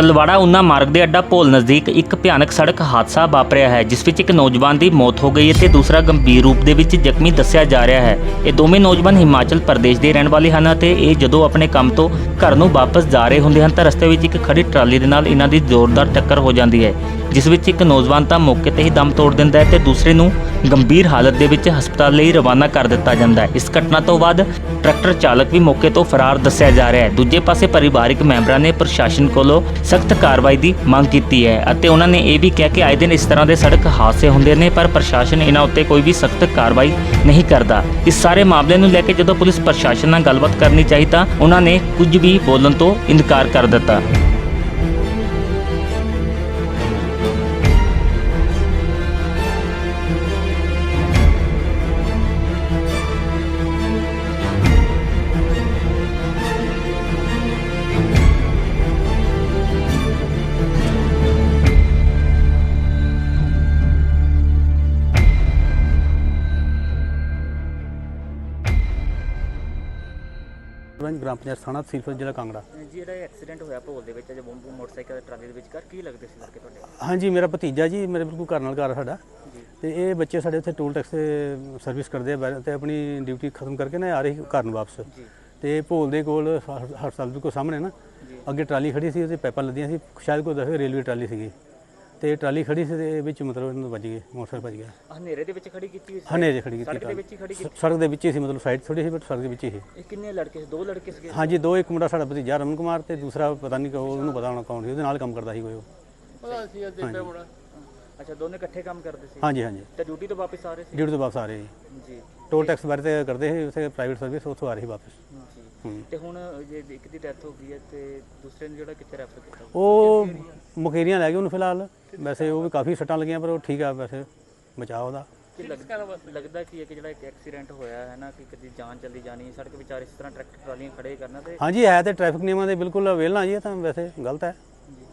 ਤਲਵਾੜਾ ਉਨਾ ਮਾਰਗ ਦੇ ਅੱਡਾ ਭੋਲ ਨਜ਼ਦੀਕ ਇੱਕ ਭਿਆਨਕ ਸੜਕ ਹਾਦਸਾ ਵਾਪਰਿਆ ਹੈ, ਜਿਸ ਵਿੱਚ ਇੱਕ ਨੌਜਵਾਨ ਦੀ ਮੌਤ ਹੋ ਗਈ ਹੈ ਤੇ ਦੂਸਰਾ ਗੰਭੀਰ ਰੂਪ ਦੇ ਵਿੱਚ ਜ਼ਖਮੀ ਦੱਸਿਆ ਜਾ ਰਿਹਾ ਹੈ। ਇਹ ਦੋਵੇਂ ਨੌਜਵਾਨ ਹਿਮਾਚਲ ਪ੍ਰਦੇਸ਼ ਦੇ ਰਹਿਣ ਵਾਲੇ ਹਨ ਅਤੇ ਇਹ ਜਦੋਂ ਆਪਣੇ ਕੰਮ ਤੋਂ ਘਰ ਨੂੰ ਵਾਪਸ ਜਾ ਰਹੇ ਹੁੰਦੇ ਹਨ ਤਾਂ ਰਸਤੇ ਵਿੱਚ ਇੱਕ ਖੜੀ ਟਰਾਲੀ ਦੇ ਨਾਲ ਇਹਨਾਂ ਦੀ ਜ਼ੋਰਦਾਰ ਟੱਕਰ ਹੋ ਜਾਂਦੀ ਹੈ, ਜਿਸ ਵਿੱਚ ਇੱਕ ਨੌਜਵਾਨ ਤਾਂ ਮੌਕੇ ਤੇ ਹੀ ਦਮ ਤੋੜ ਦਿੰਦਾ ਹੈ ਤੇ ਦੂਸਰੇ ਨੂੰ ਗੰਭੀਰ ਹਾਲਤ ਦੇ ਵਿੱਚ ਹਸਪਤਾਲ ਲਈ ਰਵਾਨਾ ਕਰ ਦਿੱਤਾ ਜਾਂਦਾ ਹੈ। ਇਸ ਘਟਨਾ ਤੋਂ ਬਾਅਦ ਟਰੈਕਟਰ ਚਾਲਕ ਵੀ ਮੌਕੇ ਤੋਂ ਫਰਾਰ ਦੱਸਿਆ ਜਾ ਰਿਹਾ ਹੈ। ਦੂਜੇ ਪਾਸੇ ਪਰਿਵਾਰਕ ਮੈਂਬਰਾਂ ਨੇ ਪ੍ਰਸ਼ਾਸਨ ਕੋਲੋਂ ਸਖਤ ਕਾਰਵਾਈ ਦੀ ਮੰਗ ਕੀਤੀ ਹੈ ਅਤੇ ਉਹਨਾਂ ਨੇ ਇਹ ਵੀ ਕਿਹਾ ਕਿ ਆਏ ਦਿਨ ਇਸ ਤਰ੍ਹਾਂ ਦੇ ਸੜਕ ਹਾਦਸੇ ਹੁੰਦੇ ਨੇ, ਪਰ ਪ੍ਰਸ਼ਾਸਨ ਇਹਨਾਂ ਉੱਤੇ ਕੋਈ ਵੀ ਸਖਤ ਕਾਰਵਾਈ ਨਹੀਂ ਕਰਦਾ। ਇਸ ਸਾਰੇ ਮਾਮਲੇ ਨੂੰ ਲੈ ਕੇ ਜਦੋਂ ਪੁਲਿਸ ਪ੍ਰਸ਼ਾਸਨ ਨਾਲ ਗੱਲਬਾਤ ਕਰਨੀ ਚਾਹੀ ਤਾਂ ਉਹਨਾਂ ਨੇ ਕੁਝ ਵੀ ਬੋਲਣ ਤੋਂ ਇਨਕਾਰ ਕਰ ਦਿੱਤਾ। ਪੰਜ ਗ੍ਰਾਮ ਪੰਚਾਇਤ ਥਾਣਾ ਤਹਿਸੀਲ ਜ਼ਿਲ੍ਹਾ ਕਾਂਗੜਾ। ਜਿਹੜਾ ਐਕਸੀਡੈਂਟ ਹੋਇਆ ਭੋਲ ਦੇ ਵਿੱਚ ਜਦੋਂ ਮੋਟਰਸਾਈਕਲ ਟਰਾਲੀ ਦੇ ਵਿੱਚ ਕਰ ਕੀ ਲੱਗਦੇ ਸੀ ਲੜਕੇ ਤੁਹਾਡੇ? ਹਾਂਜੀ ਮੇਰਾ ਭਤੀਜਾ ਜੀ ਮੇਰੇ ਬਿਲਕੁਲ ਘਰ ਨਾਲ ਘਰ ਆ ਸਾਡਾ। ਤੇ ਇਹ ਬੱਚੇ ਸਾਡੇ ਉੱਥੇ ਟੋਲ ਟੈਕਸ ਤੇ ਸਰਵਿਸ ਕਰਦੇ ਆ ਤੇ ਆਪਣੀ ਡਿਊਟੀ ਖਤਮ ਕਰਕੇ ਨਾ ਆ ਰਹੀ ਘਰ ਨੂੰ ਵਾਪਸ। ਤੇ ਭੋਲ ਦੇ ਕੋਲ ਹ- ਹਸਪਤਾਲ ਦੇ ਕੋਲ ਸਾਹਮਣੇ ਨਾ ਅੱਗੇ ਟਰਾਲੀ ਖੜੀ ਸੀ ਉਹਦੇ ਪੈਪਾਂ ਲੱਦੀਆਂ ਸੀ ਸ਼ਾਇਦ ਕੋਈ ਦਫੇ ਰੇਲਵੇ ਟਰਾਲੀ ਸੀਗੀ। ਤੇ ਟਰਾਲੀ ਖੜੀ ਸੀ ਤੇ ਵਿੱਚ ਮਤਲਬ ਇਹਨਾਂ ਨੂੰ ਵੱਜ ਗਏ ਮੋਟਰਸਾਈਕਲ ਵੱਜ ਗਿਆ। ਹਨੇਰੇ ਦੇ ਵਿੱਚ ਖੜੀ ਕੀਤੀ ਹੋਈ ਹਨੇਰੇ 'ਚ ਖੜੀ ਕੀਤੀ ਸੜਕ ਦੇ। ਵਿੱਚ ਹੀ ਖੜੀ ਸ- ਸੜਕ ਦੇ ਵਿੱਚ ਹੀ ਸੀ ਮਤਲਬ ਸਾਈਡ ਥੋੜੀ ਸੀ ਬਟ ਸੜਕ ਦੇ ਵਿੱਚ ਹੀ ਸੀ। ਇਹ ਕਿੰਨੇ ਲੜਕੇ ਸੀ? ਦੋ ਲੜਕੇ ਸੀਗੇ? ਹਾਂਜੀ ਦੋ ਇੱਕ ਮੁੰਡਾ ਸਾਡਾ ਭਤੀਜਾ ਰਮਨ ਕੁਮਾਰ ਤੇ ਦੂਸਰਾ ਪਤਾ ਨਹੀਂ ਕੋ ਉਹਨੂੰ ਪਤਾ ਹੋਣਾ ਕੌਣ ਸੀ ਉਹਦੇ ਨਾਲ ਕੰਮ ਕਰਦਾ ਸੀ ਕੋਈ ਉਹ। ਹਾਂਜੀ। ਅੱਛਾ ਦੋਨੇ ਇਕੱਠੇ ਕੰਮ ਕਰਦੇ ਸੀ? ਹਾਂਜੀ ਹਾਂਜੀ। ਤੇ ਡਿਊਟੀ ਤੋਂ ਵਾਪਸ ਆ ਰਹੇ ਸੀ? ਡਿਊਟੀ ਤੋਂ ਵਾਪਸ ਆ ਰਹੇ ਜੀ ਜੀ। ਟੋਲ ਟੈਕਸ ਬਾਰੇ ਤੇ ਕਰਦੇ ਸੀ ਉਸੇ ਪ੍ਰਾਈਵੇਟ ਸਰਵਿਸ ਉੱਥੋਂ ਆ ਰਹੀ ਵਾਪਸ। ਜੀ। ਤੇ ਹੁਣ ਜੇ ਇੱਕ ਦੀ ਡੈਥ ਹੋ ਗਈ ਹੈ ਤੇ ਦੂਸਰੇ ਨੂੰ ਜਿਹੜਾ ਕਿੱਥੇ ਰੈਫਰ ਕੀਤਾ ਉਹ ਮੁਕੇਰੀਆਂ ਲੈ ਗਏ ਉਹਨੂੰ ਫਿਲਹਾਲ। ਵੈਸੇ ਉਹ ਵੀ ਕਾਫੀ ਸੱਟਾਂ ਲੱਗੀਆਂ ਪਰ ਉਹ ਠੀਕ ਆ ਵੈਸੇ। ਬਚਾਅ ਉਹਦਾ। ਕਿ ਲੱਗਦਾ ਕੀ ਹੈ ਕਿ ਜਿਹੜਾ ਇੱਕ ਐਕਸੀਡੈਂਟ ਹੋਇਆ ਹੈ ਨਾ ਕਿ ਕਦੀ ਜਾਨ ਚਲੀ ਜਾਣੀ ਸੜਕ ਵਿਚਾਰ ਇਸ ਤਰ੍ਹਾਂ ਟਰੈਕਟਰ ਟਰਾਲੀਆਂ ਖੜੇ ਕਰਨਾ ਤੇ ਹਾਂਜੀ ਹੈ ਤੇ ਟ੍ਰੈਫਿਕ ਨਿਯਮਾਂ ਦੇ ਬਿਲਕੁਲ ਅਵੇਲ ਜੀ ਤਾਂ ਵੈਸੇ ਗਲਤ ਹੈ।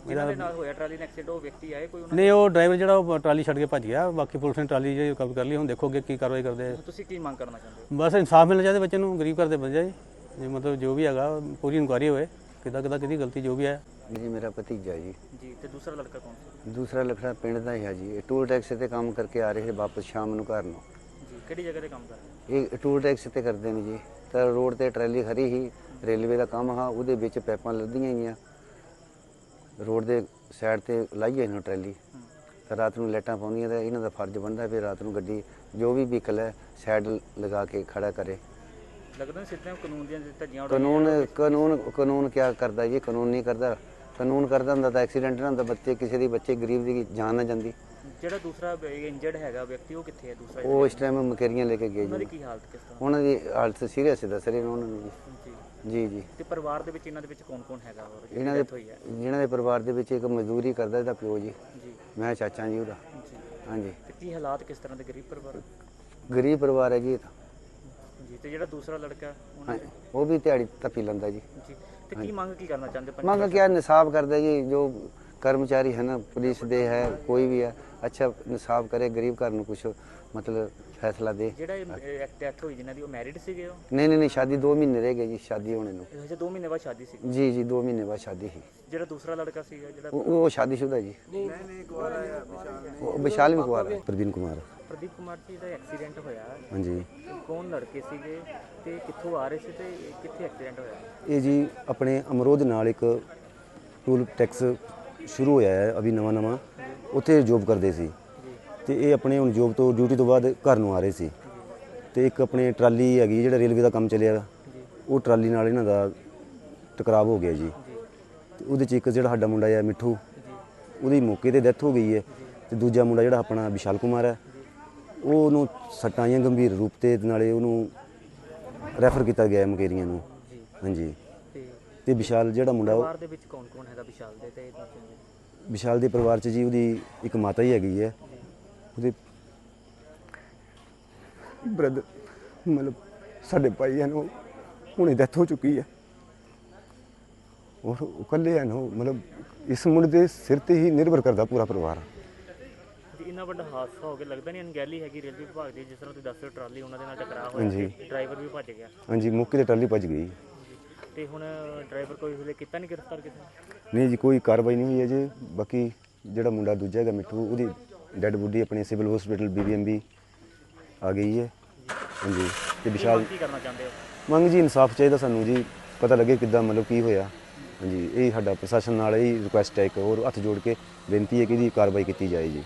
ਜਿਹਨਾਂ ਦੇ ਨਾਲ ਹੋਇਆ ਟਰਾਲੀ ਨਾਲ ਐਕਸੀਡੈਂਟ ਉਹ ਵਿਅਕਤੀ ਆਏ ਕੋਈ ਉਹਨਾਂ ਨਹੀਂ ਉਹ ਡਰਾਈਵਰ ਜਿਹੜਾ ਉਹ ਟਰਾਲੀ ਛੱਡ ਕੇ ਭੱਜ ਗਿਆ ਬਾਕੀ ਪੁਲਿਸ ਨੇ ਟਰਾਲੀ ਜੇ ਕਬਜ਼ ਕਰ ਲਈ ਹੁਣ ਦੇਖੋ ਅੱਗੇ ਕੀ ਕਾਰਵਾਈ ਕਰਦੇ ਆ। ਤੁਸੀਂ ਕੀ ਮੰਗ ਕਰਨਾ ਚਾਹੁੰਦੇ ਹੋ? ਬਸ ਇਨਸਾਫ ਮਿਲਣਾ ਚਾਹੀਦਾ ਬੱਚੇ ਨੂੰ ਗਰੀਬ ਘਰ ਦੇ ਬੱਚਾ ਜੀ। ਜੇ ਮਤਲਬ ਜੋ ਵੀ ਹੈਗਾ ਪੂਰੀ ਇਨਕੁਆਰੀ ਹੋਏ ਕਿੱਦਾਂ ਕਿੱਦਾਂ ਕਿਹਦੀ ਗਲਤੀ ਜੋ ਵੀ ਹੈ। ਜੀ ਮੇਰਾ ਭਤੀਜਾ ਜੀ। ਜੀ ਤੇ ਦੂਸਰਾ ਲੜਕਾ ਕੌਣ ਸੀ? ਦੂਸਰਾ ਲਖੜਾ ਪਿੰਡ ਦਾ ਹੀ ਹੈ ਜੀ। ਇਹ ਟੂਲ ਟੈਕਸ ਤੇ ਕੰਮ ਕਰਕੇ ਆ ਰਹੇ ਸੀ ਵਾਪਸ ਸ਼ਾਮ ਨੂੰ ਘਰ ਨੂੰ। ਜੀ ਕਿਹੜੀ ਜਗ੍ਹਾ ਤੇ ਕੰਮ ਕਰ ਰਹੇ? ਇਹ ਟੂਲ ਟੈਕਸ ਤੇ ਕਰਦੇ ਨੇ ਜੀ। ਤਾਂ ਰੋਡ ਤੇ ਟਰੈਲੀ ਖੜੀ ਸੀ ਰੇਲਵੇ ਦਾ ਕੰਮ ਹਾਂ ਉਹਦੇ ਵਿੱਚ ਪੈਪਾਂ ਲੱਦੀਆਂ ਗਈਆਂ। ਰੋਡ ਦੇ ਸਾਈਡ ਤੇ ਲਾਈਏ ਇਹਨੂੰ ਟਰੈਲੀ। ਤਾਂ ਰਾਤ ਨੂੰ ਲਾਈਟਾਂ ਪਾਉਂਦੀਆਂ ਤਾਂ ਇਹਨਾਂ ਦਾ ਫਰਜ਼ ਬਣਦਾ ਵੀ ਰਾਤ ਨੂੰ ਗੱਡੀ ਜੋ ਵੀ ਵਹੀਕਲ ਹੈ ਸਾਈਡ ਲਗਾ ਕੇ ਖੜਾ ਕਰੇ। ਲੱਗਦਾ ਸਿੱਧਾ ਕਾਨੂੰਨ ਦੀਆਂ ਧੱਜੀਆਂ ਉਡਾ ਕਾਨੂੰਨ ਕਾਨੂੰਨ ਕਾਨੂੰਨ ਕੀ ਕਰਦਾ ਜੀ? ਕਾਨੂੰਨ ਨਹੀਂ ਕਰਦਾ। ਕਾਨੂੰਨ ਕਰਦਾ ਹੁੰਦਾ ਤਾਂ ਐਕਸੀਡੈਂਟ ਨਾ ਹੁੰਦਾ ਬੱਚੇ ਕਿਸੇ ਦੀ ਬੱਚੇ ਗਰੀਬ ਦੀ ਜਾਨ ਨਾ ਜਾਂਦੀ। ਜਿਹੜਾ ਦੂਸਰਾ ਇੰਜਰਡ ਹੈਗਾ ਵਿਅਕਤੀ ਉਹ ਕਿੱਥੇ ਹੈ ਦੂਸਰਾ ਉਹ ਇਸ ਟਾਈਮ ਮਕੇਰੀਆਂ ਲੈ ਕੇ ਗਏ ਉਹਨਾਂ ਦੀ ਜੀ ਕੀ ਹਾਲਤ ਕਿਸ ਤਰ੍ਹਾਂ? ਉਹਨਾਂ ਦੀ ਹਾਲਤ ਸੀਰੀਅਸ ਦੱਸ ਰਹੇ ਨੇ ਉਹਨਾਂ ਨੂੰ ਜੀ। ਜੀ। ਜੀ ਜੀ। ਤੇ ਪਰਿਵਾਰ ਦੇ ਵਿੱਚ ਇਹਨਾਂ ਦੇ ਵਿੱਚ ਕੌਣ ਕੌਣ ਹੈਗਾ ਹੋਰ? ਇਹਨਾਂ ਦੇ ਹੈ ਜਿਹਨਾਂ ਦੇ ਪਰਿਵਾਰ ਦੇ ਵਿੱਚ ਇੱਕ ਮਜ਼ਦੂਰੀ ਕਰਦਾ ਇਹਦਾ ਪਿਓ ਜੀ। ਜੀ। ਮੈਂ ਚਾਚਾ ਜੀ ਉਹਦਾ। ਜੀ। ਹਾਂਜੀ। ਤੇ ਕੀ ਹਾਲਾਤ ਕਿਸ ਤਰ੍ਹਾਂ ਦੇ ਗਰੀਬ ਪਰਿਵਾਰ? ਗਰੀਬ ਪਰਿਵਾਰ ਹੈ ਜੀ ਇਹ ਤਾਂ। ਜੀ ਤੇ ਜਿਹੜਾ ਦੂਸਰਾ ਲੜਕਾ ਉਹਨਾਂ ਹਾਂ, ਉਹ ਵੀ ਦਿਹਾੜੀ ਤੱਪੀ ਲੈਂਦਾ ਜੀ। ਜੀ ਤੇ ਕੀ ਮੰਗ ਕੀ ਕਰਨਾ ਚਾਹੁੰਦੇ ਪੰਜ ਮੰਗ ਕਿਆ ਇਨਸਾਫ ਕਰਦਾ ਜੀ ਜੋ ਕਰਮਚਾਰੀ ਹੈ ਨਾ ਪੁਲਿਸ ਦੇ ਹੈ ਕੋਈ ਵੀ ਹੈ ਅੱਛਾ ਇਨਸਾਫ ਕਰੇ ਗਰੀਬ ਘਰ ਨੂੰ ਕੁਝ ਮਤਲਬ ਫੈਸਲਾ ਦੇ। ਜਿਹੜਾ ਡੈਥ ਹੋਈ ਜਿਨ੍ਹਾਂ ਦੀ ਉਹ ਮੈਰਿਡ ਸੀਗੇ ਉਹ? ਨਹੀਂ ਨਹੀਂ ਨਹੀਂ ਸ਼ਾਦੀ 2 ਮਹੀਨੇ ਰਹਿ ਗਏ ਜੀ ਸ਼ਾਦੀ ਹੋਣੇ ਨੂੰ। ਇਹ ਹਜੇ 2 ਮਹੀਨੇ ਬਾਅਦ ਸ਼ਾਦੀ ਸੀ। ਜੀ ਜੀ 2 ਮਹੀਨੇ ਬਾਅਦ ਸ਼ਾਦੀ ਸੀ। ਜਿਹੜਾ ਦੂਸਰਾ ਲੜਕਾ ਸੀਗਾ ਜਿਹੜਾ ਉਹ ਉਹ ਸ਼ਾਦੀशुदा ਜੀ। ਉਹ ਵਿਸ਼ਾਲ ਵੀ ਕੁਮਾਰ ਹੈ। ਪ੍ਰਵੀਨ ਕੁਮਾਰ। ਪ੍ਰਦੀਪ ਕੁਮਾਰ ਜੀ ਦਾ ਐਕਸੀਡੈਂਟ ਹੋਇਆ। ਹਾਂਜੀ। ਕੌਣ ਲੜਕੇ ਸੀਗੇ ਤੇ ਕਿੱਥੋਂ ਆ ਰਹੇ ਸੀ ਤੇ ਕਿੱਥੇ ਐਕਸੀਡੈਂਟ ਹੋਇਆ? ਇਹ ਜੀ ਆਪਣੇ ਅਮਰੋਧ ਨਾਲ ਇੱਕ ਟੂਲ ਟੈਕਸ ਸ਼ੁਰੂ ਹੋਇਆ ਹੈ ਅਭੀ ਨਵਾਂ ਨਵਾਂ। ਉੱਥੇ ਜੋਬ ਕਰਦੇ ਸੀ। ਤੇ ਇਹ ਆਪਣੇ ਹੁਣ ਜੋਬ ਤੋਂ ਡਿਊਟੀ ਤੋਂ ਬਾਅਦ ਘਰ ਨੂੰ ਆ ਰਹੇ ਸੀ। ਤੇ ਇੱਕ ਆਪਣੇ ਟਰਾਲੀ ਹੈਗੀ ਜਿਹੜਾ ਰੇਲਵੇ ਦਾ ਕੰਮ ਚੱਲਿਆ ਉਹ ਟਰਾਲੀ ਨਾਲ ਇਹਨਾਂ ਦਾ ਟਕਰਾਅ ਹੋ ਗਿਆ ਜੀ। ਤੇ ਉਹਦੇ ਚ ਇੱਕ ਜਿਹੜਾ ਸਾਡਾ ਮੁੰਡਾ ਹੈ ਮਿੱਠੂ ਉਹਦੀ ਮੌਕੇ ਤੇ ਡੈਥ ਹੋ ਗਈ ਹੈ। ਤੇ ਦੂਜਾ ਮੁੰਡਾ ਜਿਹੜਾ ਆਪਣਾ ਵਿਸ਼ਾਲ ਕੁਮਾਰ ਹੈ ਉਹਨੂੰ ਸੱਟਾਂ ਆਈਆਂ ਗੰਭੀਰ ਰੂਪ ਤੇ ਤੇ ਨਾਲੇ ਉਹਨੂੰ ਰੈਫਰ ਕੀਤਾ ਗਿਆ ਹੈ ਮੁਕੇਰੀਆਂ ਨੂੰ। ਜੀ ਹਾਂਜੀ। ਤੇ ਤੇ ਵਿਸ਼ਾਲ ਜਿਹੜਾ ਮੁੰਡਾ ਉਹ ਪਰਿਵਾਰ ਦੇ ਵਿੱਚ ਕੌਣ ਕੌਣ ਹੈਗਾ ਵਿਸ਼ਾਲ ਦੇ ਤੇ ਦੂਜੇ ਦੇ? ਵਿਸ਼ਾਲ ਦੇ ਪਰਿਵਾਰ 'ਚ ਜੀ ਉਹਦੀ ਇੱਕ ਮਾਤਾ ਹੀ ਹੈਗੀ ਹੈ। ਉਹਦੇ ਬ੍ਰਦਰ ਮਤਲਬ ਸਾਡੇ ਭਾਈ ਹਨ ਉਹ ਹੁਣੇ ਡੈਥ ਹੋ ਚੁੱਕੀ ਹੈ। ਔਰ ਉਹ ਇਕੱਲੇ ਹਨ ਉਹ ਮਤਲਬ ਇਸ ਮੁੰਡੇ ਦੇ ਸਿਰ ਤੇ ਹੀ ਨਿਰਭਰ ਕਰਦਾ ਪੂਰਾ ਪਰਿਵਾਰ। ਇੰਨਾ ਵੱਡਾ ਹਾਦਸਾ ਹੋ ਗਿਆ ਲੱਗਦਾ ਨਹੀਂ ਅਣਗਹਿਲੀ ਹੈਗੀ ਰੇਲਵੇ ਵਿਭਾਗ ਦੀ ਜਿਸ ਤਰ੍ਹਾਂ ਤੁਸੀਂ ਦੱਸ ਰਹੇ ਹੋ ਟਰਾਲੀ ਉਹਨਾਂ ਦੇ ਨਾਲ ਟਕਰਾਅ ਹੋਇਆ ਹਾਂਜੀ। ਡਰਾਈਵਰ ਵੀ ਭੱਜ ਗਿਆ। ਹਾਂਜੀ ਮੌਕੇ ਤੇ ਟਰਾਲੀ ਭੱਜ ਗਈ। ਤੇ ਹੁਣ ਡਰਾਈਵਰ ਕੋਈ ਹਲੇ ਕੀਤਾ ਨਹੀਂ ਗ੍ਰਿਫਤਾਰ ਕਿਸੇ ਨੇ? ਨਹੀਂ ਜੀ ਕੋਈ ਕਾਰਵਾਈ ਨਹੀਂ ਹੋਈ ਹੈ ਜੀ ਬਾਕੀ ਜਿਹੜਾ ਮੁੰਡਾ ਦੂਜਾ ਹੈਗਾ ਮਿੱਠੂ ਉਹਦੀ ਡੈੱਡ ਬੋਡੀ ਆਪਣੇ ਸਿਵਲ ਹਸਪੀਟਲ ਬੀਬੀਐਮਬੀ ਆ ਗਈ ਹੈ। ਹਾਂਜੀ ਤੇ ਵਿਸ਼ਾਲ ਕੀ ਕਰਨਾ ਚਾਹੁੰਦੇ ਹੋ? ਮੰਗ ਜੀ ਇਨਸਾਫ ਚਾਹੀਦਾ ਸਾਨੂੰ ਜੀ। ਪਤਾ ਲੱਗੇ ਕਿੱਦਾਂ ਮਤਲਬ ਕੀ ਹੋਇਆ। ਹਾਂਜੀ ਇਹ ਸਾਡਾ ਪ੍ਰਸ਼ਾਸਨ ਨਾਲ ਇਹ ਰਿਕੁਐਸਟ ਹੈ ਇੱਕ ਹੋਰ ਹੱਥ ਜੋੜ ਕੇ ਬੇਨਤੀ ਹੈ ਕਿ ਇਹਦੀ ਕਾਰਵਾਈ ਕੀਤੀ ਜਾਏ ਜੀ।